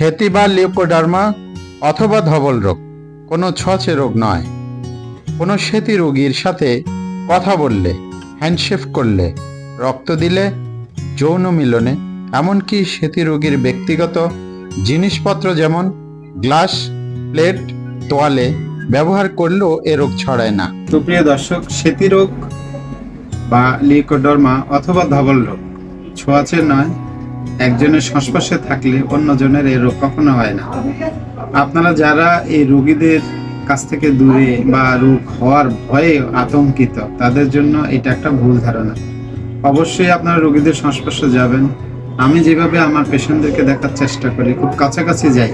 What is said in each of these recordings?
সেতি বা লিউকোডার্মা অথবা ধবল রোগ কোনো ছচে রোগ নয়। কোনো সেতি রোগীর সাথে কথা বললে হ্যান্ডশেক করলে, রক্ত দিলে, যৌন মিলনে, এমনকি সেতি রোগীর ব্যক্তিগত জিনিসপত্র যেমন গ্লাস, প্লেট, তোয়ালে ব্যবহার করলেও এ রোগ ছড়ায় না। সুপ্রিয় দর্শক, সেতি রোগ বা লিকোডর্মা অথবা ধবল রোগ ছোঁয়াচে নয় একজনের সংস্পর্শে থাকলে অন্যজনের এই রোগ কখনো হয় না। আপনারা যারা এই রোগীদের কাছ থেকে দূরে বা রোগ হওয়ার ভয়ে আতঙ্কিত, তাদের জন্য এটা একটা ভুল ধারণা। অবশ্যই আপনারা রোগীদের সংস্পর্শে যাবেন। আমি যেভাবে আমার পেশেন্টদেরকে দেখার চেষ্টা করি, খুব কাছাকাছি যাই।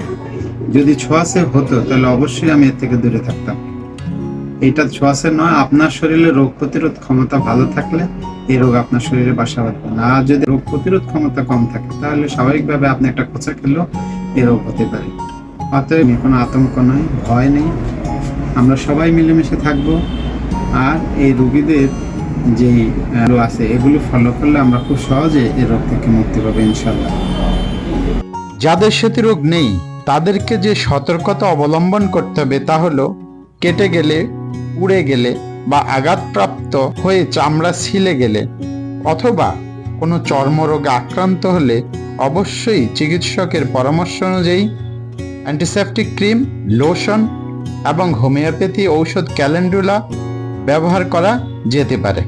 যদি ছোঁয়াচে হতো, তাহলে অবশ্যই আমি এর থেকে দূরে থাকতাম। এটা ছোঁয়াচে নয়, আপনার শরীরে রোগ প্রতিরোধ ক্ষমতা ভালো থাকলে এই রোগ আপনার শরীরে বাসা বাঁধবে না। আর যদি রোগ প্রতিরোধ ক্ষমতা কম থাকে, তাহলে স্বাভাবিকভাবে আপনি একটা খোঁচা খেলেও এই রোগ হতে পারে। অতএব কোনো আতঙ্ক নয় ভয় নেই। আমরা সবাই মিলেমিশে থাকব। আর এই রোগীদের যে আছে, এগুলো ফলো করলে আমরা খুব সহজে এই রোগ থেকে মুক্তি পাবো ইনশাল্লাহ যাদের সেতি রোগ নেই, তাদেরকে যে সতর্কতা অবলম্বন করতে হবে তা হলো, কেটে গেলে উড়ে গেলে বা আঘাতপ্রাপ্ত হয়ে চামড়া ছিলে গেলে অথবা কোনো চর্মরোগে আক্রান্ত হলে অবশ্যই চিকিৎসকের পরামর্শ অনুযায়ী অ্যান্টিসেপটিক ক্রিম লোশন এবং হোমিওপ্যাথি ঔষধ ক্যালেন্ডুলা ব্যবহার করা যেতে পারে।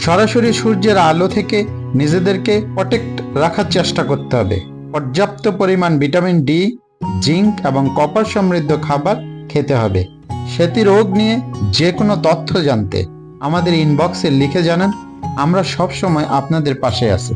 সরাসরি সূর্যের আলো থেকে নিজেদেরকে প্রোটেক্ট রাখার চেষ্টা করতে হবে। পর্যাপ্ত পরিমাণ ভিটামিন ডি জিঙ্ক এবং কপার সমৃদ্ধ খাবার খেতে হবে। সেতি রোগ নিয়ে যে কোনো তথ্য জানতে আমাদের ইনবক্সে লিখে জানান, আমরা সবসময় আপনাদের পাশে আছি।